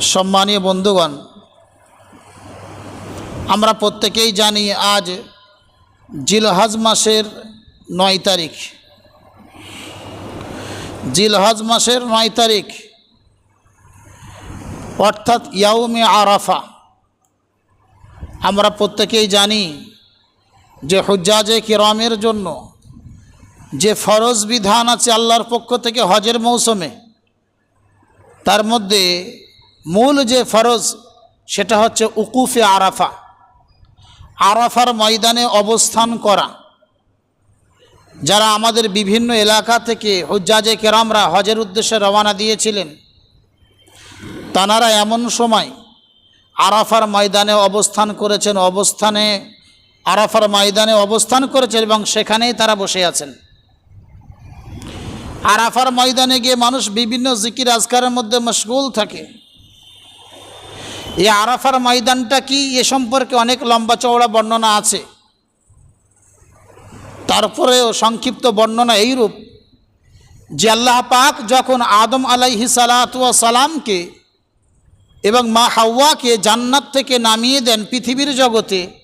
সম্মানীয় বন্ধুগণ, আমরা প্রত্যেকেই জানি আজ জিলহাজ মাসের নয় তারিখ। জিলহাজ মাসের নয় তারিখ, অর্থাৎ ইয়াউমে আরাফা। আমরা প্রত্যেকেই জানি যে হুজ্জাজে কিরমের জন্য যে ফরজ বিধান আছে আল্লাহর পক্ষ থেকে হজের মৌসুমে, তার মধ্যে মূল যে ফরজ, সেটা হচ্ছে উকুফে আরাফা। আরাফার ময়দানে অবস্থান করা। যারা আমাদের বিভিন্ন এলাকা থেকে হুজ্জাজে কেরামরা হজের উদ্দেশ্যে রওনা দিয়েছিলেন, তানারা এমন সময় আরাফার ময়দানে অবস্থান করেছেন, অবস্থানে আরাফার ময়দানে অবস্থান করেছেন এবং সেখানেই তারা বসে আছেন। আরাফার ময়দানে গিয়ে মানুষ বিভিন্ন জিকির আজকারের মধ্যে মশগুল থাকে। এই আরাফার ময়দানটা কি? এ সম্পর্কে অনেক লম্বা চওড়া বর্ণনা আছে। তারপরেও সংক্ষিপ্ত বর্ণনা এইরূপ। যে আল্লাহ পাক যখন আদম আলাইহি সালাতুয়া সালামকে এবং মা হাওয়াকে জান্নাত থেকে নামিয়ে দেন পৃথিবীর জগতে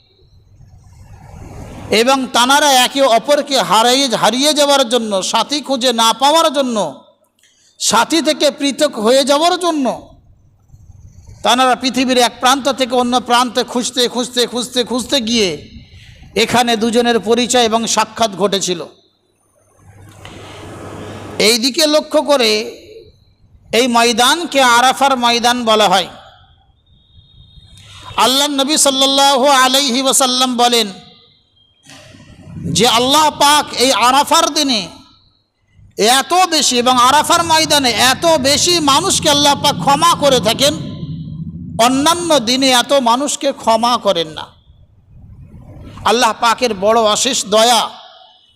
এবং তানারা একে অপরকে হারিয়ে হারিয়ে যাওয়ার জন্য, সাথী খুঁজে না পাওয়ার জন্য, সাথী থেকে পৃথক হয়ে যাওয়ার জন্য, তানারা পৃথিবীর এক প্রান্ত থেকে অন্য প্রান্তে খুঁজতে খুঁজতে খুঁজতে খুঁজতে গিয়ে এখানে দুজনের পরিচয় এবং সাক্ষাৎ ঘটেছিল। এই দিকে লক্ষ্য করে এই ময়দানকে আরাফার ময়দান বলা হয়। আল্লাহ নবী সাল্লাহ আলাইহি ওসাল্লাম বলেন যে আল্লাহ পাক এই আরাফার দিনে এত বেশি এবং আরাফার ময়দানে এত বেশি মানুষকে আল্লাহ পাক ক্ষমা করে থাকেন, অন্যান্য দিনে এত মানুষকে ক্ষমা করেন না। আল্লাহ পাকের বড় অশেষ দয়া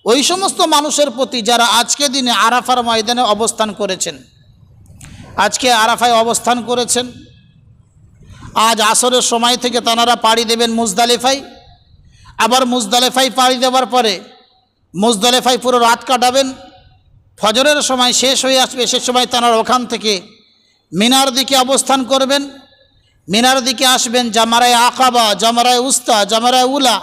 ওই সমস্ত মানুষের প্রতি যারা আজকে দিনে আরাফার ময়দানে অবস্থান করেছেন, আজকে আরাফায় অবস্থান করেছেন, আজ আসরের সময় থেকে তানারা পাড়ি দেবেন মুজদালেফাই আবার মুজদালেফাই পাড়ি দেওয়ার পরে মুজদালেফাই পুরো রাত কাটাবেন। ফজরের সময় শেষ হয়ে আসবে, সে সময় তানারা ওখান থেকে মিনার দিকে অবস্থান করবেন। মিনার দিকে আসবেন জামারায় আকাবা, জামারায় উস্তা, জামারায় উলা।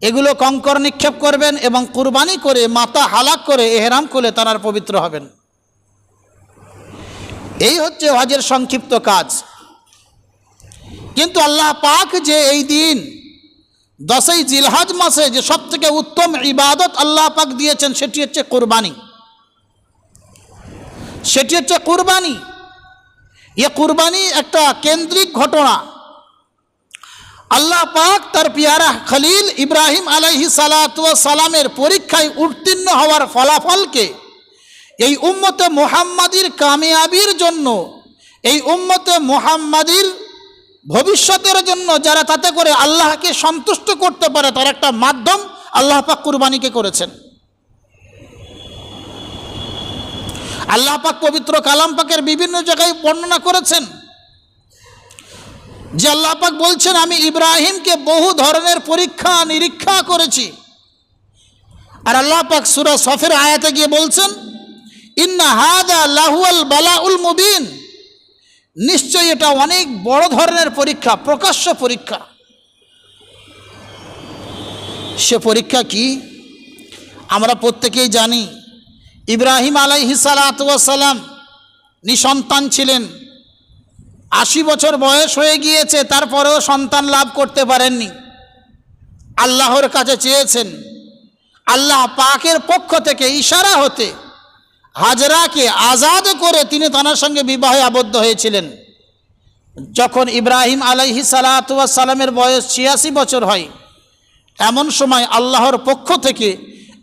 এগুলো কঙ্কর নিক্ষেপ করবেন এবং কুরবানি করে, মাথা হালাক করে, এহেরাম করলে তানার পবিত্র হবেন। এই হচ্ছে হজের সংক্ষিপ্ত কাজ। কিন্তু আল্লাহ পাক যে এই দিন দশই জিলহাজ মাসে যে সব থেকে উত্তম ইবাদত আল্লাহ পাক দিয়েছেন, সেটি হচ্ছে কুরবানি। সেটি হচ্ছে কুরবানি। এ কুরবানি একটা কেন্দ্রিক ঘটনা। আল্লাহ পাক তার পিয়ারা খলিল ইব্রাহিম আলাইহি সালামের পরীক্ষায় উত্তীর্ণ হওয়ার ফলাফলকে এই উম্মতে মোহাম্মদীর কামিয়াবির জন্য, এই উম্মতে মোহাম্মদীর ভবিষ্যতের জন্য যারা তাতে করে আল্লাহকে সন্তুষ্ট করতে পারে, তার একটা মাধ্যম আল্লাহ পাক কুরবানিকে করেছেন। আল্লাহ পাক পবিত্র কালাম পাকের বিভিন্ন জায়গায় বর্ণনা করেছেন যে আল্লাহ পাক বলছেন, আমি ইব্রাহিমকে বহু ধরনের পরীক্ষা, নিরীক্ষা করেছি। আর আল্লাহ পাক সুরা সফের আয়াতে গিয়ে বলছেন, ইন্না হাদা লাহুয়াল বালাউল মুবিন। নিশ্চয়ই এটা অনেক বড় ধরনের পরীক্ষা, প্রকাশ্য পরীক্ষা। সে পরীক্ষা কি? আমরা প্রত্যেকেই জানি, ইব্রাহিম আলাইহি সালাম নিঃসন্তান ছিলেন। আশি বছর বয়স হয়ে গিয়েছে, তারপরেও সন্তান লাভ করতে পারেননি। আল্লাহর কাছে চেয়েছেন, আল্লাহ পাকের পক্ষ থেকে ইশারা হতে হাজরাকে আজাদ করে তিনি তানার সঙ্গে বিবাহে আবদ্ধ হয়েছিলেন। যখন ইব্রাহিম আলাইহি সালামের বয়স ছিয়াশি বছর হয়, এমন সময় আল্লাহর পক্ষ থেকে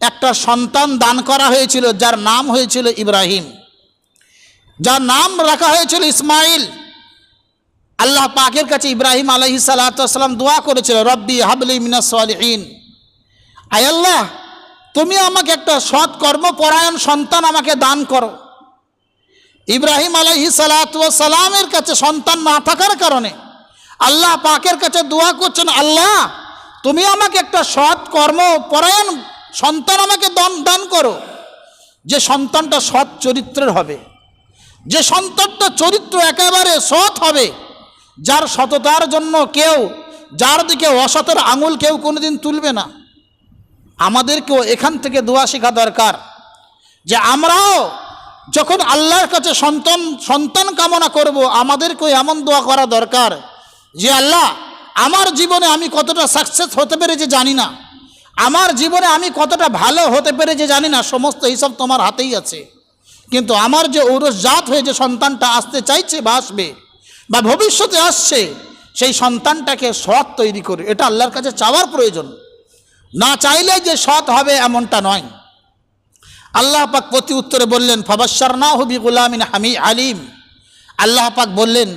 একটা সন্তান দান করা হয়েছিল, যার নাম হয়েছিল ইব্রাহিম। যার নাম রাখা হয়েছিল ইসমাইল। আল্লাহ পাকের কাছে ইব্রাহিম আলহি সালাতাম দোয়া করেছিল, রব্বি হাবলি মিনাসলিহীন আয় আল্লাহ তুমি আমাকে একটা সৎ কর্মপরায়ণ সন্তান আমাকে দান করো। ইব্রাহিম আলহি সালাতামের কাছে সন্তান না থাকার কারণে আল্লাহ পাকের কাছে দোয়া করছেন, আল্লাহ, তুমি আমাকে একটা সৎ কর্মপরায়ণ সন্তান আমাকে দান দান করো। যে সন্তানটা সৎ চরিত্রের হবে, যে সন্তানটা চরিত্র একেবারে সৎ হবে, যার সততার জন্য কেউ, যার দিকে অসতের আঙুল কেউ কোনোদিন তুলবে না। আমাদেরকেও এখান থেকে দোয়া শেখা দরকার যে আমরাও যখন আল্লাহর কাছে সন্তান সন্তান কামনা করব, আমাদেরকেও এমন দোয়া করা দরকার যে আল্লাহ, আমার জীবনে আমি কতটা সাকসেস হতে পেরেছি জানি না। আমার জীবনে আমি কতটা ভালো হতে পেরেছি জানি না, সমস্ত হিসাব তোমার হাতেই আছে। কিন্তু আমার যে ঔরস জাত হয়ে যে সন্তানটা আসতে চাইছে বা আসবে বা ভবিষ্যতে আসছে, সেই সন্তানটাকে সৎ তৈরি করে, এটা আল্লাহর কাছে চাওয়ার প্রয়োজন। না চাইলে যে সৎ হবে এমনটা নয়। আল্লাহ পাক প্রতি উত্তরে বললেন ফাবাসার না হবি গুলামিন হামি আলিম। আল্লাহ পাক বললেন,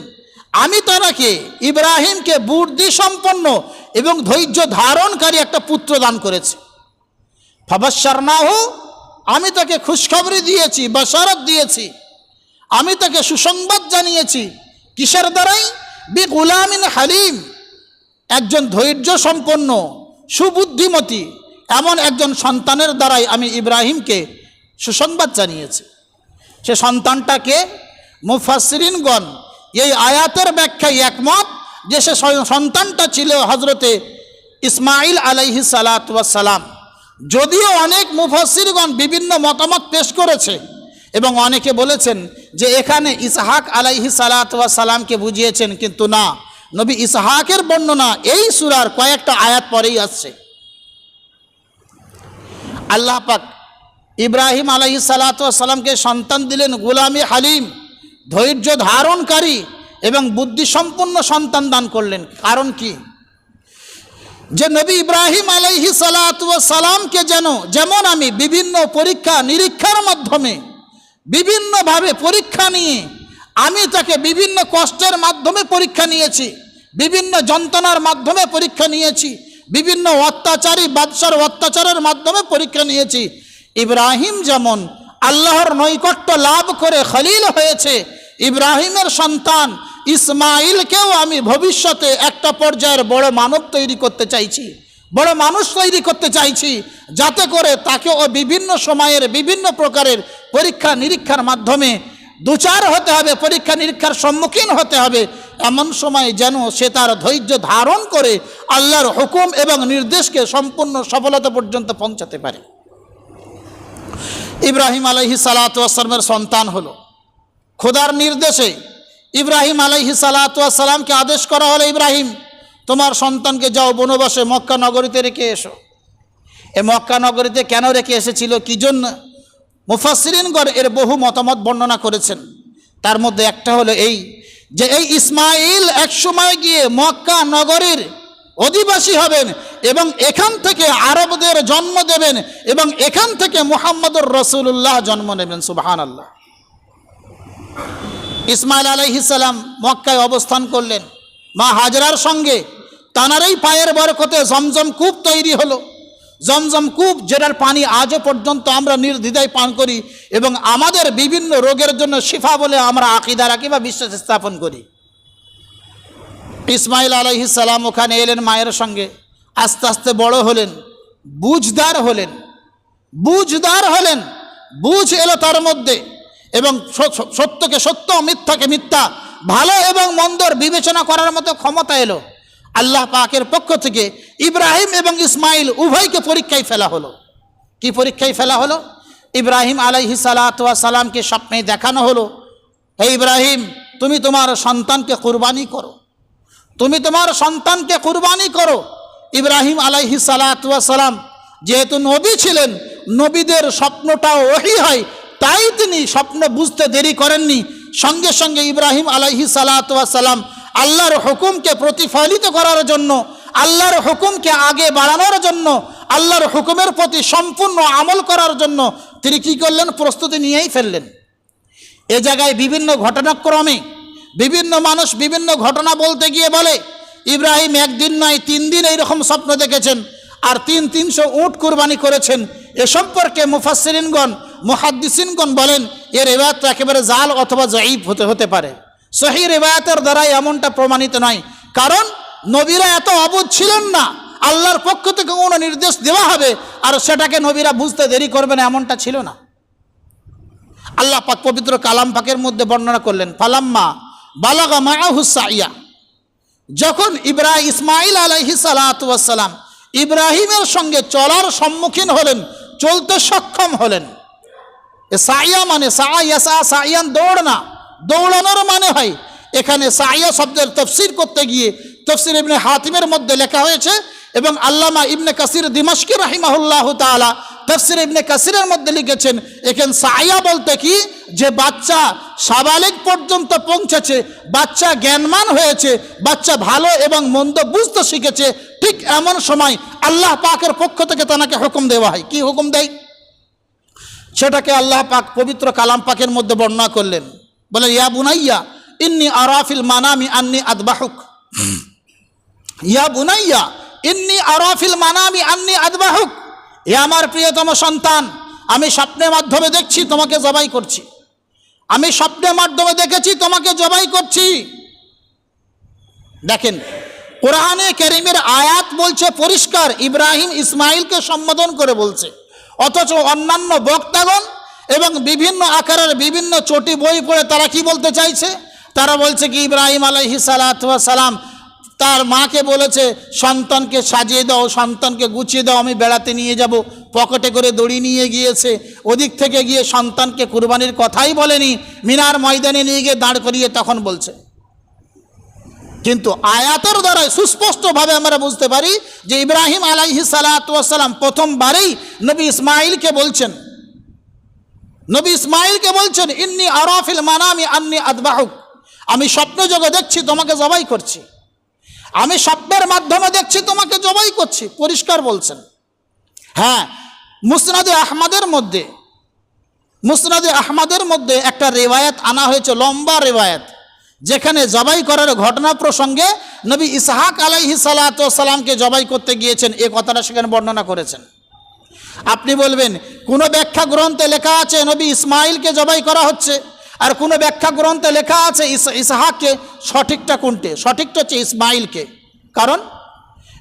আমি তারাকে ইব্রাহিমকে বুদ্ধি সম্পন্ন এবং ধৈর্য ধারণকারী একটা পুত্র দান করেছি। ফাবাসার না হো আমি তাকে খুশখবরি দিয়েছি বাসারত দিয়েছি। আমি তাকে সুসংবাদ জানিয়েছি, কিসের দ্বারাই? বি গুলামিন হালিম। একজন ধৈর্য সম্পন্ন সুবুদ্ধিমতী এমন একজন সন্তানের দ্বারাই আমি ইব্রাহিমকে সুসংবাদ জানিয়েছি। সে সন্তানটাকে মুফাসরিনগণ এই আয়াতের ব্যাখ্যায় একমত যে সে সন্তানটা ছিল হজরতে ইসমাইল আলাইহি সালাম যদিও অনেক মুফাসিরগণ বিভিন্ন মতামত পেশ করেছে এবং অনেকে বলেছেন যে এখানে ইসহাক আলাইহি সালাতামকে বুঝিয়েছেন, কিন্তু না। নবী ইসহাকের বর্ণনা এই সুরার কয়েকটা আয়াত পরেই আসছে। আল্লাহ পাক ইব্রাহিম আলাইহি সালাতামকে সন্তান দিলেন গুলামী হালিম, ধৈর্য ধারণকারী এবং বুদ্ধিসম্পন্ন সন্তান দান করলেন। কারণ কি? যে নবী ইব্রাহিম আলাইহি সালামকে যেন, যেমন আমি বিভিন্ন পরীক্ষা নিরীক্ষার মাধ্যমে, বিভিন্নভাবে পরীক্ষা নিয়ে আমি তাকে বিভিন্ন কষ্টের মাধ্যমে পরীক্ষা নিয়েছি, বিভিন্ন যন্ত্রণার মাধ্যমে পরীক্ষা নিয়েছি, বিভিন্ন অত্যাচারী বাদশার অত্যাচারের মাধ্যমে পরীক্ষা নিয়েছি। ইব্রাহিম যেমন আল্লাহর নৈকট্য লাভ করে খলিল হয়েছে, ইব্রাহিমের সন্তান ইসমাইলকেও আমি ভবিষ্যতে একটা পর্যায়ের বড় মানব তৈরি করতে চাইছি, বড় মানুষ তৈরি করতে চাইছি, যাতে করে তাকে ও বিভিন্ন সময়ের বিভিন্ন প্রকারের পরীক্ষা নিরীক্ষার মাধ্যমে দুচার হতে হবে, পরীক্ষা নিরীক্ষার সম্মুখীন হতে হবে। এমন সময় যেন সে তার ধৈর্য ধারণ করে আল্লাহর হুকুম এবং নির্দেশকে সম্পূর্ণ সফলতা পর্যন্ত পৌঁছাতে পারে। ইব্রাহিম আলহি সালাতামের সন্তান হলো। খোদার নির্দেশে ইব্রাহিম আলহি সালাতামকে আদেশ করা হলো, ইব্রাহিম, তোমার সন্তানকে যাও বনবাসে মক্কা নগরীতে রেখে এসো। এ মক্কা নগরীতে কেন রেখে এসেছিল? কি জন্য? মুফাসরিনগড় এর বহু মতামত বর্ণনা করেছেন। তার মধ্যে একটা হলো এই যে এই ইসমাইল একসময় গিয়ে মক্কা নগরীর অধিবাসী হবেন এবং এখান থেকে আরবদের জন্ম দেবেন এবং এখান থেকে মুহাম্মদুর রসুল্লাহ জন্ম নেবেন সুবাহান আল্লাহ ইসমাইল আলাইহিসাল্লাম মক্কায় অবস্থান করলেন। মা হাজরার সঙ্গে তানারই পায়ের বরকতে জমজম কূপ তৈরি হলো। জমজম কূপ, যেটার পানি আজও পর্যন্ত আমরা নির্দ্বিধায় পান করি এবং আমাদের বিভিন্ন রোগের জন্য শিফা বলে আমরা আকিদা রাখি বা বিশ্বাস স্থাপন করি। ইসমাইল আলহি সালাম ওখানে এলেন মায়ের সঙ্গে, আস্তে আস্তে বড় হলেন, বুঝদার হলেন বুঝদার হলেন, বুঝ এলো তার মধ্যে এবং সত্যকে সত্য, মিথ্যাকে মিথ্যা, ভালো এবং মন্দর বিবেচনা করার মতো ক্ষমতা এলো। আল্লাহ পাকের পক্ষ থেকে ইব্রাহিম এবং ইসমাইল উভয়কে পরীক্ষায় ফেলা হলো। কি পরীক্ষায় ফেলা হলো? ইব্রাহিম আলাইহি সালামকে স্বপ্নে দেখানো হলো, হে ইব্রাহিম, তুমি তোমার সন্তানকে কুরবানি করো। তুমি তোমার সন্তানকে কুরবানি করো। ইব্রাহিম আলাইহি সালাম যেহেতু নবী ছিলেন, নবীদের স্বপ্নটাও ওহি হয়, তাই তিনি স্বপ্ন বুঝতে দেরি করেননি। সঙ্গে সঙ্গে ইব্রাহিম আলাইহি সালাম আল্লাহর হুকুমকে প্রতিফলিত করার জন্য, আল্লাহর হুকুমকে আগে বাড়ানোর জন্য, আল্লাহর হুকুমের প্রতি সম্পূর্ণ আমল করার জন্য তিনি কী করলেন? প্রস্তুতি নিয়েই ফেললেন। এ জায়গায় বিভিন্ন ঘটনাক্রমে বিভিন্ন মানুষ বিভিন্ন ঘটনা বলতে গিয়ে বলে, ইব্রাহিম একদিন নয়, তিন দিন এইরকম স্বপ্ন দেখেছেন আর তিন তিনশো উট কুরবানি করেছেন। এ সম্পর্কে মুফাসরিনগণ মুহাদ্দিসিনগণ বলেন এর রেবায়ত একেবারে জাল অথবা জাইব হতে হতে পারে। সহি রেবায়তের দ্বারাই এমনটা প্রমাণিত নয়। কারণ নবীরা এত অবুধ ছিলেন না। আল্লাহর পক্ষ থেকে কোনো নির্দেশ দেওয়া হবে আর সেটাকে নবীরা বুঝতে দেরি করবে না এমনটা ছিল না। আল্লাহ পাক পবিত্র কালাম পাকের মধ্যে বর্ণনা করলেন, ফালাম্মা বালাগা মায়াহুসাইয়া যখন ইব্রাহ ইসমাইল আলাইহি সালাম ইব্রাহিমের সঙ্গে চলার সম্মুখীন হলেন, চলতে সক্ষম হলেন। সাইয়া মানে সাইয়াসা সাইয়ান দৌড় না। দৌড়ানোর মানে হয়। এখানে সাইয়া শব্দের তফসির করতে গিয়ে তফসির ইবনে হাতিমের মধ্যে লেখা হয়েছে এবং আল্লামা ইবনে কাসির দিমাশকি রাহিমাহুল্লাহ তাআলা তফসির ইবনে কাসিরের মধ্যে লিখেছেন, এখানে সাইয়া বলতে কি? যে বাচ্চা সাবালিক পর্যন্ত পৌঁছেছে, বাচ্চা জ্ঞানমান হয়েছে, বাচ্চা ভালো এবং মন্দ বুঝতে শিখেছে, ঠিক এমন সময় আল্লাহ পাকের পক্ষ থেকে তাকে হুকুম দেওয়া হয়। কি হুকুম দেয়? সেটাকে আল্লাহ পাক পবিত্র কালাম পাকের মধ্যে বর্ণনা করলেন। বলে, ইয়া বুনাইয়া, ইন্নি আরাফিল মানামি আন্নি আদবাহুক। ইয়া বুনাইয়া, ইন্নি আরাফিল মানামি আন্নি আদবাহুক। এ আমার প্রিয়তম সন্তান, আমি স্বপ্নের মাধ্যমে দেখছি, তোমাকে জবাই করছি। আমি স্বপ্নের মাধ্যমে দেখেছি, তোমাকে জবাই করছি। দেখেন, কোরআনে কেরিমের আয়াত বলছে পরিষ্কার, ইব্রাহিম ইসমাইলকে সম্বোধন করে বলছে। অথচ অন্যান্য বক্তাগণ এবং বিভিন্ন আকারের বিভিন্ন চটি বই পড়ে তারা কি বলতে চাইছে? তারা বলছে কি, ইব্রাহিম আলাইহি সালাম তার মাকে বলেছে, সন্তানকে সাজিয়ে দাও, সন্তানকে গুছিয়ে দাও, আমি বেড়াতে নিয়ে যাব। পকেটে করে দড়ি নিয়ে গিয়েছে। ওদিক থেকে গিয়ে সন্তানকে কুরবানির কথাই বলেনি। মিনার ময়দানে নিয়ে গিয়ে দাঁড় করিয়ে তখন বলছে। কিন্তু আয়াতের দ্বারা সুস্পষ্টভাবে আমরা বুঝতে পারি যে ইব্রাহিম আলাইহি সালাতাম প্রথমবারেই নবী ইসমাইলকে বলছেন। নবী ইসমাইলকে বলছেন, ইন্নি আরাফিল মানামি আন্নি আদবাহুক। আমি স্বপ্ন যোগে দেখছি, তোমাকে জবাই করছি। আমি স্বপ্নের মাধ্যমে দেখছি, তোমাকে জবাই করছি, পরিষ্কার বলছেন। হ্যাঁ মুসনাদে আহমদের মধ্যে, মুসনাদে আহমদের মধ্যে একটা রেওয়ায়ত আনা হয়েছে, লম্বা রেওয়ায়ত, যেখানে জবাই করার ঘটনা প্রসঙ্গে নবী ইসহাক আলাইহি সালাতামকে জবাই করতে গিয়েছেন, এ কথাটা সেখানে বর্ণনা করেছেন। আপনি বলবেন, কোনো ব্যাখ্যা গ্রন্থে লেখা আছে, নবী ইসমাইলকে জবাই করা হচ্ছে? আর কোনো ব্যাখ্যা গ্রন্থে লেখা আছে ইস- ইসহাককে সঠিকটা কোনটে? সঠিকটা হচ্ছে ইসমাইলকে। কারণ?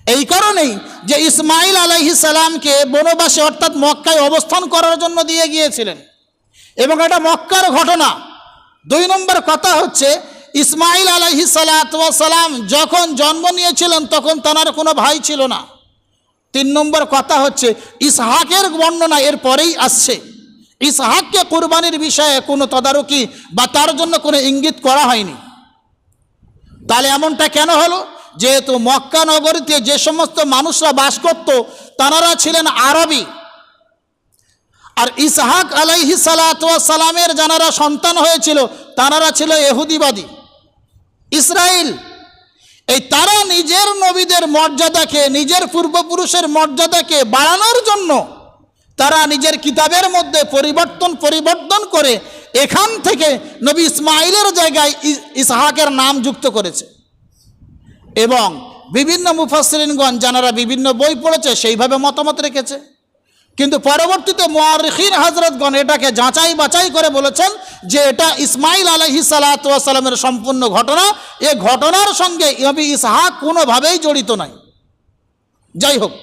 এই কারণেই যে ইসমাইল আলাইহি সালামকে বনবাসে, অর্থাৎ মক্কায় অবস্থান করার জন্য দিয়ে গিয়েছিলেন। এবং এটা মক্কার ঘটনা। দুই নম্বর কথা হচ্ছে, ইসমাইল আলাইহি সালাম যখন জন্ম নিয়েছিলেন, তখন তার কোনো ভাই ছিল না। তিন নম্বর কথা হচ্ছে, ইসহাকের বর্ণনা এর পরেই আসছে। ইসহাককে কোরবানির বিষয়ে কোনো তদারকি বা তার জন্য কোনো ইঙ্গিত করা হয়নি। তাহলে এমনটা কেন হলো? যেহেতু মক্কা নগরীতে যে সমস্ত মানুষরা বাস করত, তারা ছিলেন আরবি। আর ইসহাক আলাইহি সালামের যারা সন্তান হয়েছিল, তারা ছিল এহুদিবাদী। ইসরায়েল এই তারা নিজের নবীদের মর্যাদাকে, নিজের পূর্বপুরুষের মর্যাদাকে বাড়ানোর জন্য তারা নিজের কিতাবের মধ্যে পরিবর্তন পরিবর্তন করে এখান থেকে নবী ইসমাইলের জায়গায় ইসহাকের নাম যুক্ত করেছে। এবং বিভিন্ন মুফাসরিনগণ যারা বিভিন্ন বই পড়েছে, সেইভাবে মতামত রেখেছে। কিন্তু পরবর্তীতে মোয়ারিখিন হজরতগণ এটাকে যাচাই বাছাই করে বলেছেন যে এটা ইসমাইল আলহি সালাতামের সম্পূর্ণ ঘটনা। এ ঘটনার সঙ্গে নবী ইসহাক কোনোভাবেই জড়িত নাই। যাই হোক,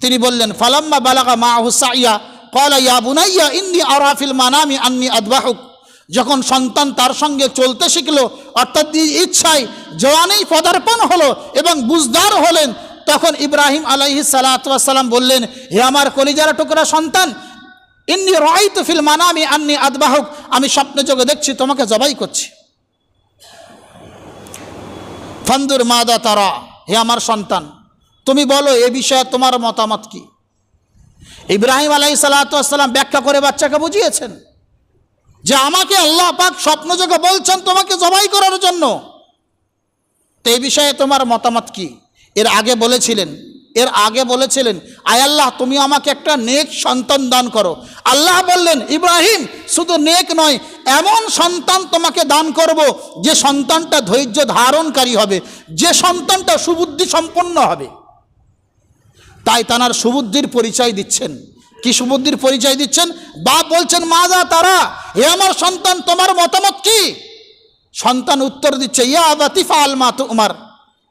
তিনি বললেন, ফালাম্মা বালাকা মা হুসাইয়া কলা ইয়া বুনাইয়া, ইন্নি আরাফিল মানামি আন্নি আদবাহুক। যখন সন্তান তার সঙ্গে চলতে শিখলো, অর্থাৎ ইচ্ছায় জওয়ানেই পদার্পণ হলো এবং বুঝদার হলেন তখন ইব্রাহিম আলাইহি সালাতাম বললেন, হে আমার কলিজারা টুকরা সন্তান, ইন্নি রাইতু ফিল মানামি আন্নি আদবাহুক, আমি স্বপ্নে যোগে দেখছি, তোমাকে জবাই করছি। ফান্দুর মাদা তারা, হে আমার সন্তান, তুমি বলো এ বিষয়ে তোমার মতামত কি? ইব্রাহিম আলাই সালাতাম ব্যাখ্যা করে বাচ্চাকে বুঝিয়েছেন যে আমাকে আল্লাহ পাক স্বপ্নযোগে বলছেন, তোমাকে জবাই করার জন্য। তো এই বিষয়ে তোমার মতামত কি? এর আগে বলেছিলেন, এর আগে বলেছিলেন, আয় আল্লাহ, তুমি আমাকে একটা নেক সন্তান দান করো। আল্লাহ বললেন, ইব্রাহিম, শুধু নেক নয়, এমন সন্তান তোমাকে দান করব যে সন্তানটা ধৈর্য ধারণকারী হবে, যে সন্তানটা সুবুদ্ধি সম্পন্ন হবে। তাই তানার সুবুদ্ধির পরিচয় দিচ্ছেন। কি সুবুদ্ধির পরিচয় দিচ্ছেন? বাপ বলছেন মা যা তারা, হে আমার সন্তান, তোমার মতামত কি? সন্তান উত্তর দিচ্ছে, ইয়া বাতিফা আল মা তোমার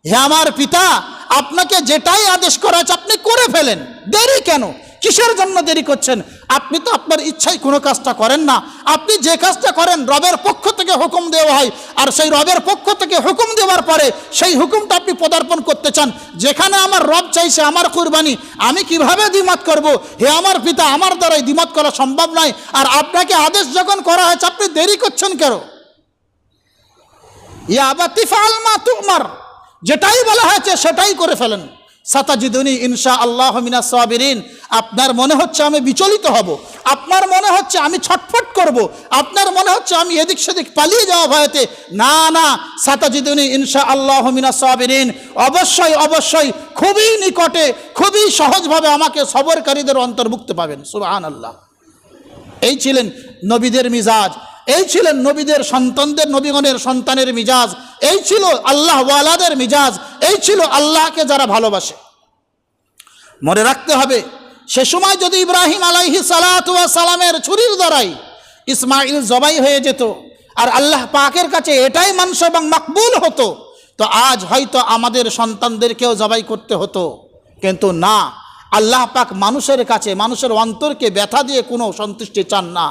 হে আমার পিতা, আপনাকে যেটাই আদেশ করা আছে আপনি করে ফেলেন। দেরি কেন? কিসের জন্য দেরি করছেন? আপনি তো আপনার ইচ্ছায় কোনো কাজটা করেন না। আপনি যে কাজটা করেন, রবের পক্ষ থেকে হুকুম দেওয়া হয়। আর সেই রবের পক্ষ থেকে হুকুম দেওয়ার পরে সেই হুকুমটা আপনি পদার্পণ করতে চান। যেখানে আমার রব চাইছে, আমার কুরবানি, আমি কীভাবে দ্বিমত করব? হে আমার পিতা, আমার দ্বারাই দ্বিমত করা সম্ভব নয়। আর আপনাকে আদেশ যখন করা হয়েছে, আপনি দেরি করছেন কেন? ইয়া আবাতিফাল মা তুমার। যেটাই বলা হয়েছে সেটাই করে ফেলেন। সাতাজিদুনি ইনশা আল্লাহ মিনা সাবিরিন। আপনার মনে হচ্ছে আমি বিচলিত হব। আপনার মনে হচ্ছে আমি ছটফট করব। আপনার মনে হচ্ছে আমি এদিক সেদিক পালিয়ে যাওয়া ভয়েতে। না না, সাতাজিদুনি ইনশা আল্লাহ মিনা সাবিরিন। অবশ্যই অবশ্যই খুবই নিকটে, খুবই সহজভাবে আমাকে সবরকারীদের অন্তর্ভুক্ত পাবেন। সুবহান আল্লাহ এই ছিলেন নবীদের মিজাজ। এই ছিলেন নবীদের সন্তানদের, নবীগণের সন্তানের মিজাজ। এই ছিল আল্লাহ ওয়ালাদের মিজাজ। এই ছিল আল্লাহকে যারা ভালোবাসে। মনে রাখতে হবে, সে সময় যদি ইব্রাহিম আলাইহি সালাতুয়া সালামের ছুরির দ্বারাই ইসমাইল জবাই হয়ে যেত আর আল্লাহ পাকের কাছে এটাই মানুষ এবং মাকবুল হতো, তো আজ হয়তো আমাদের সন্তানদেরকেও জবাই করতে হতো। কিন্তু না আল্লাহ পাক মানুষের কাছে, মানুষের অন্তরকে ব্যথা দিয়ে কোনো সন্তুষ্টি চান না।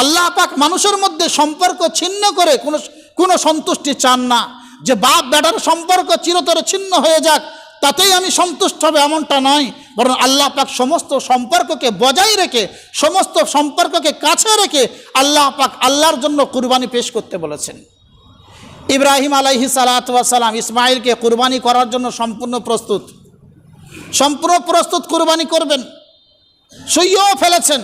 আল্লাহ পাক মানুষের মধ্যে সম্পর্ক ছিন্ন করে কোনো কোনো সন্তুষ্টি চান না। যে বাপ বেটার সম্পর্ক চিরতরে ছিন্ন হয়ে যাক, তাতেই আমি সন্তুষ্ট হবে এমনটা নয়। বরং আল্লাহ পাক সমস্ত সম্পর্ককে বজায় রেখে, সমস্ত সম্পর্ককে কাছে রেখে আল্লাহ পাক আল্লাহর জন্য কুরবানি পেশ করতে বলেছেন। ইব্রাহিম আলাইহি সালাম ইসমাইলকে কুরবানি করার জন্য সম্পূর্ণ প্রস্তুত। সম্পূর্ণ প্রস্তুত কুরবানি করবেন। সইয়েও ফেলেছেন।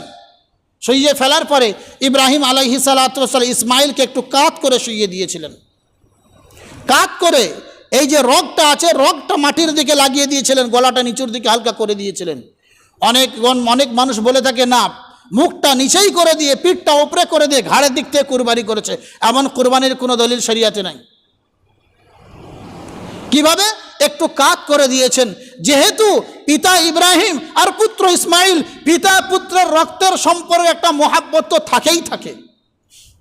সইয়ে ফেলার পরে ইব্রাহিম আলাইহি সালাতাম ইসমাইলকে একটু কাত করে শুইয়ে দিয়েছিলেন। কাত করে এই যে রগটা আছে, রগটা মাটির দিকে লাগিয়ে দিয়েছিলেন, গলাটা নিচুর দিকে হালকা করে দিয়েছিলেন। অনেক অনেক মানুষ বলে থাকে, না, মুখটা নিচেই করে দিয়ে, পিঠটা ওপরে করে দিয়ে, ঘাড়ের দিক থেকে কুরবানি করেছে। এমন কুরবানির কোনো দলিল শরিয়াতে নাই। কীভাবে? একটু কাত করে দিয়েছেন। যেহেতু পিতা ইব্রাহিম আর পুত্র ইসমাইল, পিতা পুত্রের রক্তের সম্পর্কে একটা মহাব্বত তো থাকেই থাকে।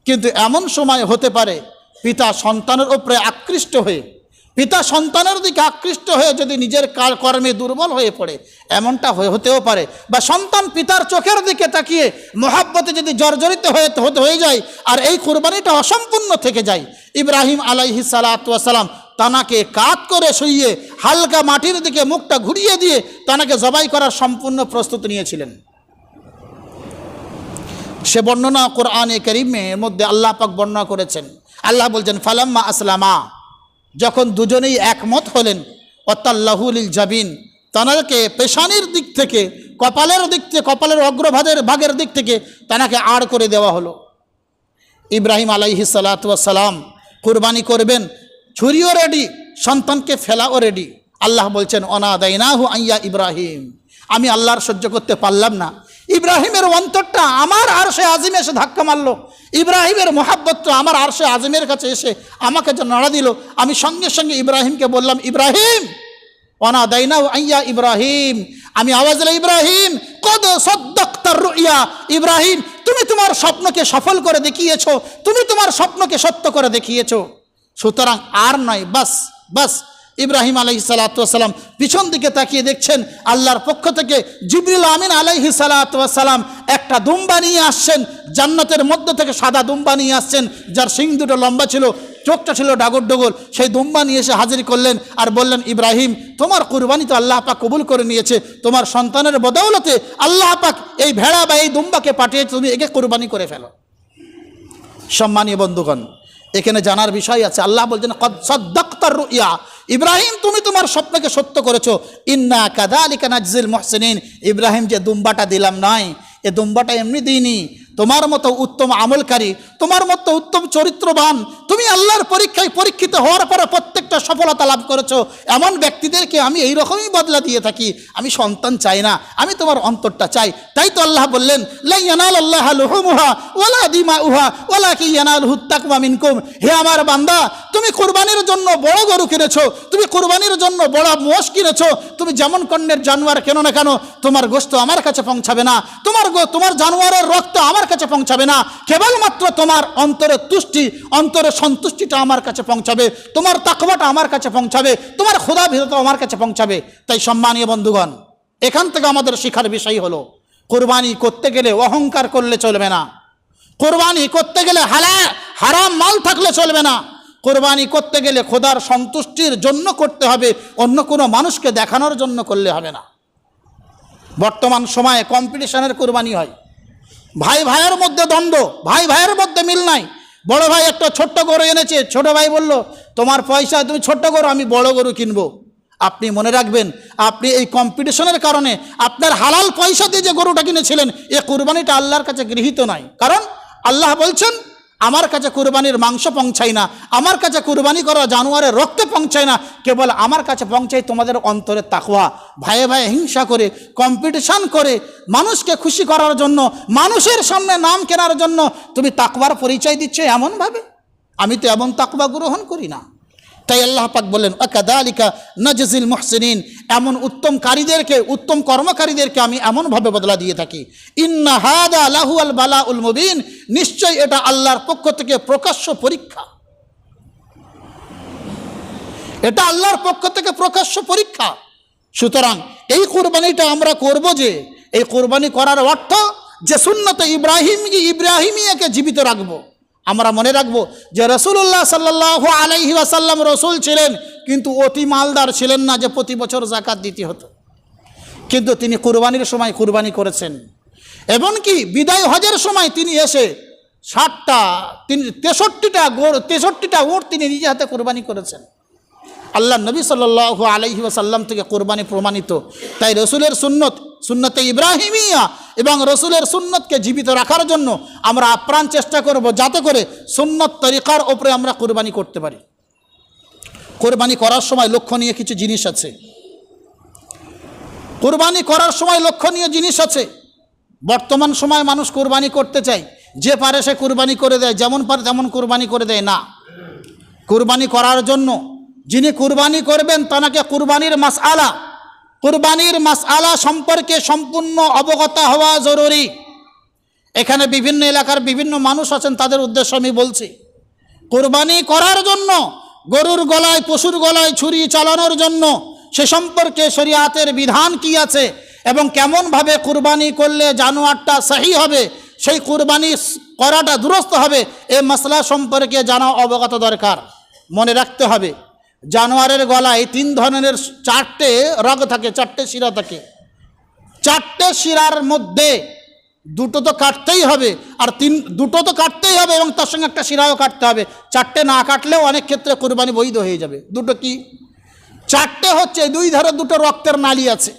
কিন্তু এমন সময় হতে পারে, পিতা সন্তানের ওপরে আকৃষ্ট হয়ে পিতা সন্তানের দিকে আকৃষ্ট হয়ে যদি নিজের কার- কর্মে দুর্বল হয়ে পড়ে, এমনটা হতেও পারে। বা সন্তান পিতার চোখের দিকে তাকিয়ে মহাব্বতে যদি জর্জরিত হয়ে হয়ে যায়, আর এই কুরবানিটা অসম্পূর্ণ থেকে যায়। ইব্রাহিম আলাইহি সালাম তানাকে কাত করে শুইয়ে হালকা মাটির দিকে মুখটা ঘুরিয়ে দিয়ে তানাকে জবাই করার সম্পূর্ণ প্রস্তুতি নিয়েছিলেন। সে বর্ণনা কোরআনে করিমের মধ্যে আল্লাহ পাক বর্ণনা করেছেন। আল্লাহ বলছেন, ফালাম্মা আসলামা। যখন দুজনেই একমত হলেন অত্তাল্লাহুল জাবিন, তানাকে পেশানির দিক থেকে, কপালের দিক থেকে, কপালের অগ্রভাগের ভাগের দিক থেকে তানাকে আড় করে দেওয়া হলো। ইব্রাহিম আলাইহি সালাম কুরবানি করবেন, ছুরিও রেডি সন্তানকে ফেলাও রেডি আল্লাহ বলছেন অনা দাইনাহু আইয়া ইব্রাহিম। আমি আল্লাহর সহ্য করতে পারলাম না। ইব্রাহিমের অন্তরটা আমার আর সে আজিমে এসে ধাক্কা মারলো। ইব্রাহিমের মোহাব্বতটা আমার আরশে আজিমের কাছে এসে আমাকে যে নাড়া দিল। আমি সঙ্গে সঙ্গে ইব্রাহিমকে বললাম, ইব্রাহিম অনা দাইনাউ আইয়া ইব্রাহিম। আমি আওয়াজ দিলাম, ইব্রাহিম, কদ সদ্দক্তার রুইয়া। ইব্রাহিম, তুমি তোমার স্বপ্নকে সফল করে দেখিয়েছো। তুমি তোমার স্বপ্নকে সত্য করে দেখিয়েছো। সুতরাং আর নয়, বাস বাস ইব্রাহিম আলহি সালাতাম পিছন দিকে তাকিয়ে দেখছেন আল্লাহর পক্ষ থেকে জিবরিল আমিন আলাইহি সালাতাম একটা দুম্বা নিয়ে আসছেন, জান্নাতের মধ্য থেকে সাদা দুম্বা নিয়ে আসছেন, যার সিং দুটো লম্বা ছিল, চোখটা ছিল ডাগর ডগর। সেই দুম্বা নিয়ে এসে হাজির করলেন আর বললেন, ইব্রাহিম, তোমার কুরবানি তো আল্লাহ পাক কবুল করে নিয়েছে, তোমার সন্তানের বদৌলতে আল্লাহ পাক এই ভেড়া বা এই দুম্বাকে পাঠিয়ে তুমি একে কুরবানি করে ফেলো। সম্মানীয় বন্ধুগণ, এখানে জানার বিষয় আছে, আল্লাহ বলছেন সদ্দক্তার রুইয়া। ইব্রাহিম, তুমি তোমার স্বপ্নকে সত্য করেছ। ইন্না কাদা আলিকা নাজিল মহসেনিন। ইব্রাহিম যে দুম্বাটা দিলাম নাই, এ দুম্বাটা এমনি দিইনি। তোমার মতো উত্তম আমলকারী, তোমার মতো উত্তম চরিত্রবান, তুমি আল্লাহর পরীক্ষায় পরীক্ষিত হওয়ার পরে প্রত্যেকটা সফলতা লাভ করেছ, এমন ব্যক্তিদেরকে আমি এই রকমই বদলা দিয়ে থাকি, আমি সন্তান চাই না, আমি তোমার অন্তরটা চাই। তাই তো আল্লাহ বললেন হে আমার বান্দা, তুমি কোরবানির জন্য বড় গরু কিনেছো, তুমি কোরবানির জন্য বড় মোষ কিনেছো, তুমি যেমন কন্যের জানোয়ার কেন না কেন, তোমার গোস্ত আমার কাছে পৌঁছাবে না, তোমার তোমার জানোয়ারের রক্ত আমার আমার কাছে পৌঁছাবে না। কেবলমাত্র তোমার অন্তরের তুষ্টি, অন্তরের সন্তুষ্টিটা আমার কাছে পৌঁছাবে। তোমার তাকবাটা আমার কাছে পৌঁছাবে। তোমার খোদা ভিরতা আমার কাছে পৌঁছাবে। তাই সম্মানীয় বন্ধুগণ, এখান থেকে আমাদের শিখার বিষয় হলো, কোরবানি করতে গেলে অহংকার করলে চলবে না। কোরবানি করতে গেলে হালা হারাম মাল থাকলে চলবে না। কোরবানি করতে গেলে খোদার সন্তুষ্টির জন্য করতে হবে। অন্য কোনো মানুষকে দেখানোর জন্য করলে হবে না। বর্তমান সময়ে কম্পিটিশনের কোরবানি হয়। ভাই ভাইয়ের মধ্যে দ্বন্দ্ব, ভাই ভাইয়ের মধ্যে মিল নাই। বড় ভাই একটা ছোট্ট গরু এনেছে, ছোট ভাই বলল, তোমার পয়সা তুমি ছোট্ট গরু, আমি বড় গরু কিনবো। আপনি মনে রাখবেন, আপনি এই কম্পিটিশনের কারণে আপনার হালাল পয়সা দিয়ে যে গরুটা কিনেছিলেন, এ কুরবানিটা আল্লাহর কাছে গৃহীত নাই। কারণ আল্লাহ বলছেন আমার কাছে কুরবানির মাংস পৌঁছায় না, আমার কাছে কুরবানি করা জানোয়ারের রক্তে পৌঁছায় না, কেবল আমার কাছে পৌঁছায় তোমাদের অন্তরে তাকুয়া ভাইয়ে ভাইয়ে হিংসা করে কম্পিটিশান করে, মানুষকে খুশি করার জন্য, মানুষের সামনে নাম কেনার জন্য তুমি তাকুয়ার পরিচয় দিচ্ছ এমনভাবে? আমি তো এমন তাকুয়া গ্রহণ করি না। তাই আল্লাহ পাক বললেন আকাদালিকা নজজিল মুহসিনিন এমন উত্তম কারীদেরকে উত্তম কর্মকারীদেরকে আমি এমনভাবে বদলা দিয়ে থাকি। ইন্না হাদা লাহু আল বালা উল মুবিন নিশ্চয় এটা আল্লাহর পক্ষ থেকে প্রকাশ্য পরীক্ষা। এটা আল্লাহর পক্ষ থেকে প্রকাশ্য পরীক্ষা। সুতরাং এই কোরবানিটা আমরা করব যে, এই কোরবানি করার অর্থ যে সুন্নত ইব্রাহিম ইব্রাহিমিয়াকে জীবিত রাখব। আমরা মনে রাখব যে রসুল্লাহ সাল্লাহ আলাইহি আসাল্লাম রসুল ছিলেন, কিন্তু অতি মালদার ছিলেন না যে প্রতি বছর জাকাত দিতে হতো। কিন্তু তিনি কুরবানির সময় কুরবানি করেছেন। এমনকি বিদায় হজের সময় তিনি এসে ষাটটা, তিনি তেষট্টিটা গোড় তেষট্টিটা ওট তিনি নিজে হাতে কোরবানি করেছেন। আল্লাহ নবী সাল্লাহ আলহি ওয়াসাল্লাম থেকে কোরবানি প্রমাণিত। তাই রসুলের সুন্নত, সুন্নতে ইব্রাহিমিয়া এবং রসুলের সুন্নতকে জীবিত রাখার জন্য আমরা আপ্রাণ চেষ্টা করব যাতে করে সুন্নত তরিকার ওপরে আমরা কোরবানি করতে পারি। কোরবানি করার সময় লক্ষণীয় কিছু জিনিস আছে। কোরবানি করার সময় লক্ষণীয় জিনিস আছে। বর্তমান সময় মানুষ কোরবানি করতে চায়, যে পারে সে কোরবানি করে দেয়, যেমন পারে তেমন কোরবানি করে দেয় না। কোরবানি করার জন্য যিনি কুরবানি করবেন তাকে কুরবানির মাস আলা কুরবানির মাস আলা সম্পর্কে সম্পূর্ণ অবগত হওয়া জরুরি। এখানে বিভিন্ন এলাকার বিভিন্ন মানুষ আছেন, তাদের উদ্দেশ্য আমি বলছি। কোরবানি করার জন্য, গরুর গলায়, পশুর গলায় ছুরি চালানোর জন্য সে সম্পর্কে শরিয়াতের বিধান কি আছে এবং কেমনভাবে কুরবানি করলে জানোয়ারটা সহি হবে, সেই কুরবানি করাটা দুরস্ত হবে, এ মশলা সম্পর্কে জানা অবগত দরকার। মনে রাখতে হবে জানোয়ারের গলায় তিন ধরনের চারটে রগ থাকে, চারটে শিরা থাকে। চারটে শিরার মধ্যে দুটো তো কাটতেই হবে, আর তিন, দুটো তো কাটতেই হবে এবং তার সঙ্গে একটা শিরাও কাটতে হবে। চারটে না কাটলেও অনেক ক্ষেত্রে কোরবানি বৈধ হয়ে যাবে। দুটো কি? চারটে হচ্ছে দুই ধারে দুটো রক্তের নালি আছে।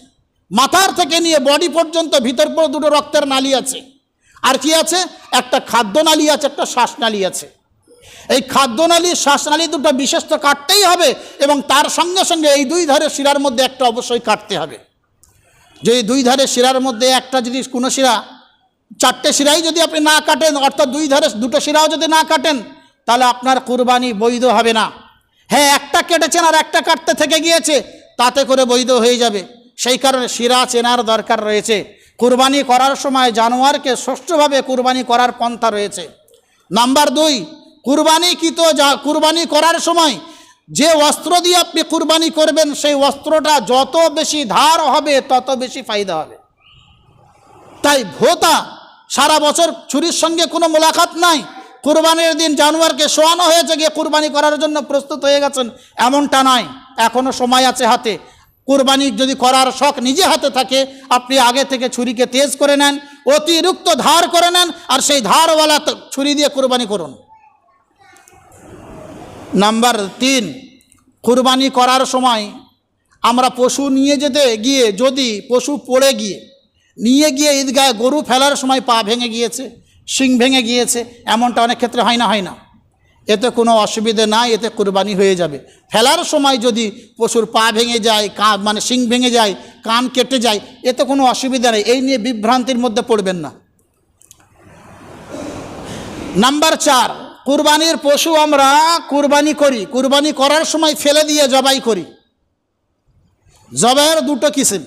মাথার থেকে নিয়ে বডি পর্যন্ত ভিতর পর দুটো রক্তের নালি আছে। আর কি আছে? একটা খাদ্য নালী আছে, একটা শ্বাসনালী আছে। এই খাদ্যনালী, শ্বাসনালী দুটো বিশেষ তো কাটতেই হবে এবং তার সঙ্গে সঙ্গে এই দুই ধারে শিরার মধ্যে একটা অবশ্যই কাটতে হবে। যদি দুই ধারে শিরার মধ্যে একটা যদি কোনো শিরা, চারটে শিরাই যদি আপনি না কাটেন, অর্থাৎ দুই ধারে দুটো শিরাও যদি না কাটেন, তাহলে আপনার কুরবানি বৈধ হবে না। হ্যাঁ একটা কেটেছেন আর একটা কাটতে থেকে গিয়েছে, তাতে করে বৈধ হয়ে যাবে। সেই কারণে শিরা চেনার দরকার রয়েছে। কুরবানি করার সময় জানোয়ারকে সুষ্ঠুভাবে কুরবানি করার পন্থা রয়েছে। নাম্বার দুই কুরবানি কি যা, কুরবানি করার সময় যে অস্ত্র দিয়ে আপনি কুরবানি করবেন, সেই অস্ত্রটা যত বেশি ধার হবে, তত বেশি ফায়দা হবে। তাই ভোতা, সারা বছর ছুরির সঙ্গে কোনো মোলাকাত নাই। কুরবানির দিন জানুয়ারকে শোয়ানো হয়েছে, গিয়ে কুরবানি করার জন্য প্রস্তুত হয়ে গেছেন, এমনটা নয় এখনও সময় আছে হাতে। কুরবানি যদি করার শখ নিজে হাতে থাকে, আপনি আগে থেকে ছুরিকে তেজ করে নেন, অতিরিক্ত ধার করে নেন, আর সেই ধারওয়ালা ছুরি দিয়ে কুরবানি করুন। নাম্বার তিন, কুরবানি করার সময় আমরা পশু নিয়ে যেতে গিয়ে, যদি পশু পড়ে গিয়ে, নিয়ে গিয়ে ঈদগায় গরু ফেলার সময় পা ভেঙে গিয়েছে, শিং ভেঙে গিয়েছে, এমনটা অনেক ক্ষেত্রে হয় না হয় না। এতে কোনো অসুবিধে নাই, এতে কুরবানি হয়ে যাবে। ফেলার সময় যদি পশুর পা ভেঙে যায়, কা মানে শিং ভেঙে যায়, কান কেটে যায়, এতে কোনো অসুবিধা নেই, এই নিয়ে বিভ্রান্তির মধ্যে পড়বেন না। নাম্বার চার কুরবানির পশু আমরা কুরবানি করি। কুরবানি করার সময় ফেলে দিয়ে জবাই করি। জবাইয়ের দুটো কিসিম।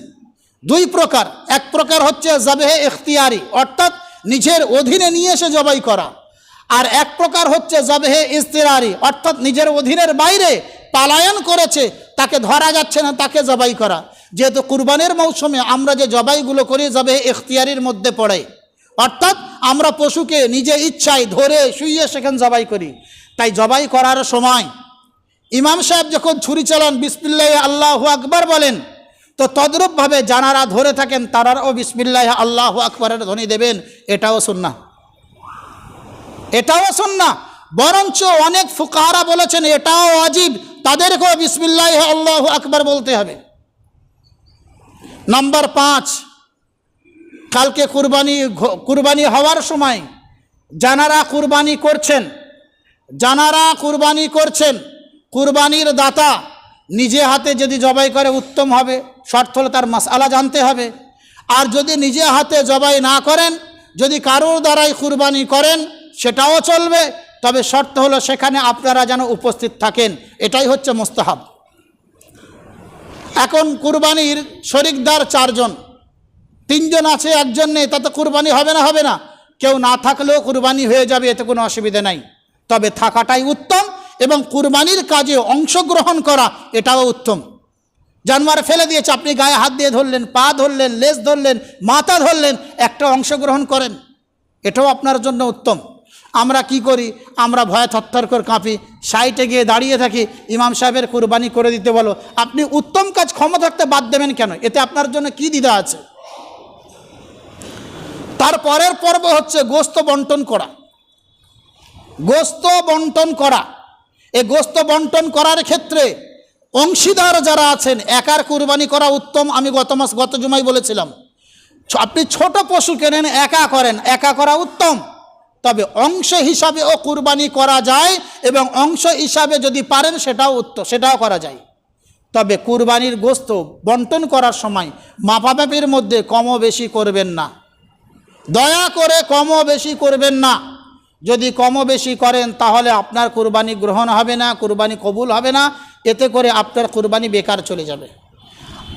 দুই প্রকার। এক প্রকার হচ্ছে জবেহে এখতিয়ারি অর্থাৎ নিজের অধীনে নিয়ে এসে জবাই করা। আর এক প্রকার হচ্ছে জবেহে ইস্তিরারি অর্থাৎ নিজের অধীনের বাইরে পালায়ন করেছে, তাকে ধরা যাচ্ছে না, তাকে জবাই করা। যেহেতু কুরবানের মৌসুমে আমরা যে জবাইগুলো করি জবে ইখতিয়ারির মধ্যে পড়ে। অর্থাৎ আমরা পশুকে নিজে ইচ্ছায় ধরে শুইয়ে সেখানে জবাই করি। তাই জবাই করার সময় ইমাম সাহেব যখন ছুরি চালান, বিসমিল্লাহ আল্লাহ আকবর বলেন, তো তদ্রূপভাবে যারা ধরে থাকেন তারাও বিসমিল্লাহ আল্লাহ আকবরের ধ্বনি দেবেন, এটাও শুননা এটাও শুননা বরঞ্চ অনেক ফুকাহারা বলেছেন, এটাও অজীব তাদেরকেও বিসমিল্লাহ আল্লাহ আকবর বলতে হবে। নাম্বার পাঁচ কালকে কুরবানি কুরবানি হওয়ার সময় জানারা কুরবানি করছেন। জানারা কুরবানি করছেন। কুরবানির দাতা নিজে হাতে যদি জবাই করে উত্তম হবে শর্ত হলে তার মাসালা জানতে হবে। আর যদি নিজে হাতে জবাই না করেন, যদি কারোর দ্বারাই কুরবানি করেন, সেটাও চলবে। তবে শর্ত হলো সেখানে আপনারা যেন উপস্থিত থাকেন। এটাই হচ্ছে মোস্তাহাব। এখন কুরবানির শরিকদার চারজন। তিনজন আছে, একজন নেই, তাতে কুরবানি হবে না হবে না। কেউ না থাকলেও কুরবানি হয়ে যাবে, এতে কোনো অসুবিধা নাই। তবে থাকাটাই উত্তম এবং কুরবানির কাজে অংশগ্রহণ করা, এটাও উত্তম। জানোয়ার ফেলে দিয়েছে, আপনি গায়ে হাত দিয়ে ধরলেন, পা ধরলেন, লেজ ধরলেন, মাথা ধরলেন, একটা অংশগ্রহণ করেন। এটাও আপনার জন্য উত্তম। আমরা কি করি? আমরা ভয়ে থরথর করে কাঁপি সাইটে গিয়ে দাঁড়িয়ে থাকি, ইমাম সাহেবের কুরবানি করে দিতে বলো। আপনি উত্তম কাজ ক্ষমা থাকতে বাদ দেবেন কেন? এতে আপনার জন্য কি দ্বিধা আছে? তার পরের পর্ব হচ্ছে গোস্ত বন্টন করা। গোস্ত বন্টন করা। এ গোস্ত বন্টন করার ক্ষেত্রে অংশীদার যারা আছেন, একার কুরবানি করা উত্তম, আমি গত মাস, গত জুমাই বলেছিলাম। আপনি ছোট পশু কেনেন, একা করেন, একা করা উত্তম। তবে অংশ হিসাবেও কুরবানি করা যায় এবং অংশ হিসাবে যদি পারেন, সেটাও উত্তম সেটাও করা যায়। তবে কুরবানির গোস্ত বন্টন করার সময় মাপামাপির মধ্যে কমও বেশি করবেন না। দয়া করে কমও বেশি করবেন না। যদি কমও বেশি করেন, তাহলে আপনার কুরবানি গ্রহণ হবে না, কুরবানি কবুল হবে না, এতে করে আপনার কুরবানি বেকার চলে যাবে।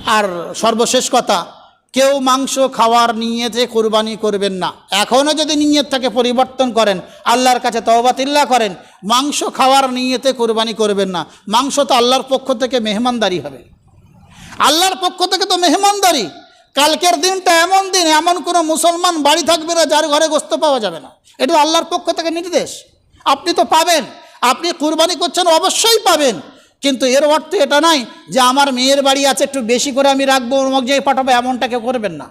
আর সর্বশেষ কথা, কেউ মাংস খাওয়ার নিয়েতে কুরবানি করবেন না। এখনও যদি নিয়ত থেকে পরিবর্তন করেন, আল্লাহর কাছে তওবাতিল্লা করেন, মাংস খাওয়ার নিয়েতে কুরবানি করবেন না। মাংস তো আল্লাহর পক্ষ থেকে মেহমানদারি হবে। আল্লাহর পক্ষ থেকে তো মেহমানদারি। কালকের দিনটা এমন দিন, এমন কোনো মুসলমান বাড়ি থাকবে না যার ঘরে গোস্ত পাওয়া যাবে না। এটা আল্লাহর পক্ষ থেকে নির্দেশ। আপনি তো পাবেন, আপনি কুরবানি করছেন, অবশ্যই পাবেন। কিন্তু এর অর্থ এটা নয় যে আমার মেয়ের বাড়ি আছে, একটু বেশি করে আমি রাখব, অমুক জায়গায় পাঠাবো, এমনটা কেউ করবেন না।